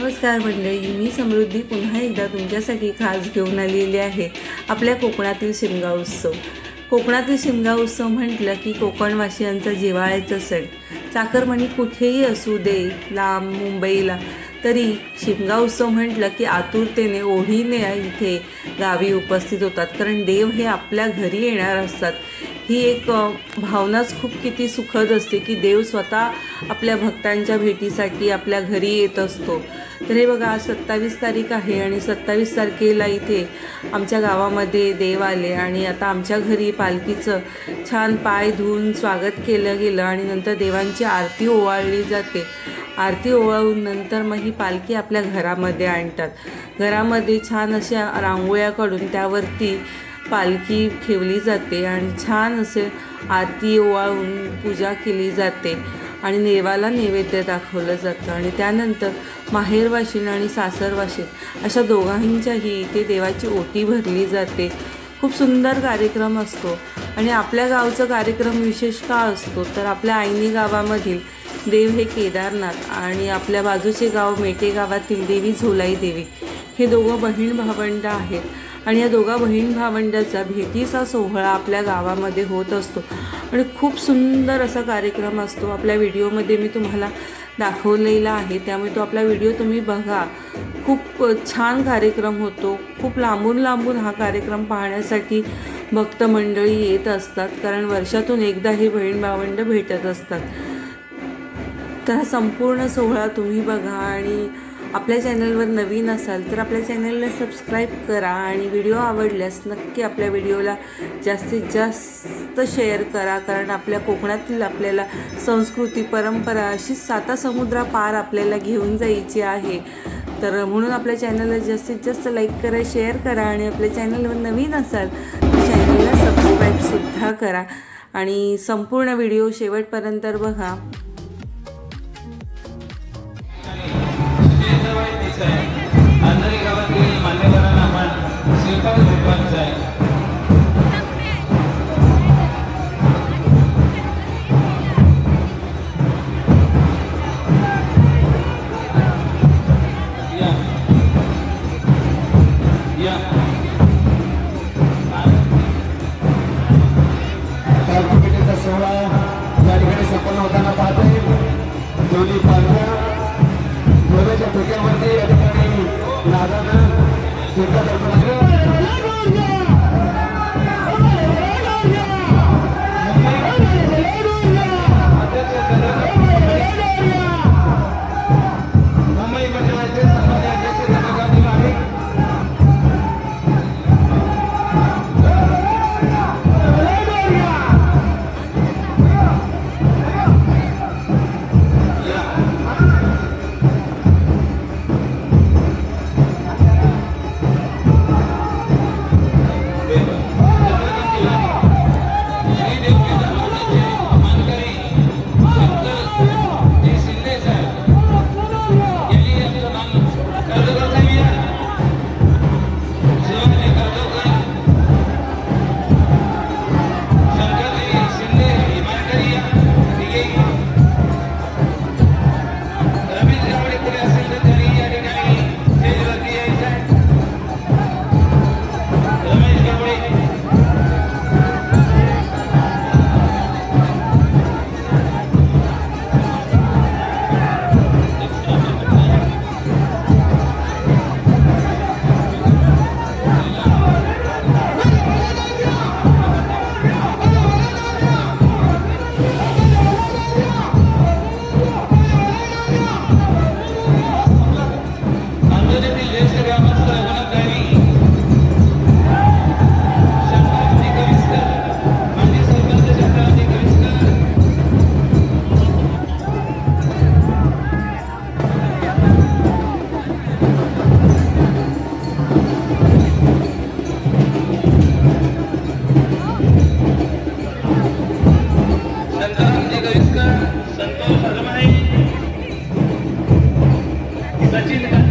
नमस्कार मंडळी मी समृद्धी पुन्हा एकदा तुमच्यासाठी खास घेऊन आलेली आहे आपल्या कोकणातील शिमगा उत्सव. कोकणातील शिमगा उत्सव म्हटलं की कोकणवासियांचा जिवाळ्याचा सण. चाकरमणी कुठेही असू दे लांब मुंबईला. तरी शिमगा उत्सव म्हटलं की आतुरतेने ओढीने इथे गावी उपस्थित होतात. कारण देव हे आपल्या घरी येणार असतात. ही एक भावनाच खूप किती सुखद असते की देव स्वतः आपल्या भक्तांच्या भेटीसाठी आपल्या घरी येत असतो. तर हे बघा आज सत्तावीस तारीख आहे आणि सत्तावीस तारखेला इथे आमच्या गावामध्ये देव आले आणि आता आमच्या घरी पालखीचं छान पाय धुवून स्वागत केलं गेलं आणि नंतर देवांची आरती ओवाळली जाते. आरती ओवाळून नंतर मग ही पालखी आपल्या घरामध्ये आणतात. घरामध्ये छान अशा रांगोळ्या काढून त्यावरती पालखी ठेवली जाते आणि छान असे आरती ओवाळून पूजा केली जाते आणि देवाला नैवेद्य दाखवलं जातं. आणि त्यानंतर माहेरवाशीण आणि सासरवाशीण अशा दोघांच्याही इथे देवाची ओटी भरली जाते. खूप सुंदर कार्यक्रम असतो. आणि आपल्या गावचा कार्यक्रम विशेष का असतो? तर आपल्या आईनी गावामधील देव हे केदारनाथ आणि आपल्या बाजूचे गाव मेटे गावातील देवी झोलाई देवी हे दोघं बहीण भावंड आहेत. आणि या दोघा बहीण भावंडाचा भेटीचा सोहळा आपल्या गावामध्ये होत असतो. आणि खूप सुंदर असा कार्यक्रम असतो. आपल्या व्हिडिओमध्ये मी तुम्हाला दाखवलेला आहे. त्यामुळे तो आपला व्हिडिओ तुम्ही बघा. खूप छान कार्यक्रम होतो. खूप लांबून लांबून हा कार्यक्रम पाहण्यासाठी भक्त मंडळी येत असतात. कारण वर्षातून एकदा ही बहीण भावंड भेटत असतात. तर हा संपूर्ण सोहळा तुम्ही बघा आणि आपल्या चॅनलवर नवीन असाल तर आपल्या चॅनलला सबस्क्राईब करा आणि व्हिडिओ आवडल्यास नक्की आपल्या व्हिडिओला जास्तीत जास्त शेअर करा. कारण आपल्या कोकणातील आपल्याला संस्कृती परंपरा अशी साता समुद्रा पार आपल्याला घेऊन जायची आहे. तर म्हणून आपल्या चॅनलला जास्तीत जास्त लाईक करा शेअर करा आणि आपल्या चॅनलवर नवीन असाल तर चॅनलला सबस्क्राईबसुद्धा करा. आणि संपूर्ण व्हिडिओ शेवटपर्यंत बघा. Tony Pantera. Thank you.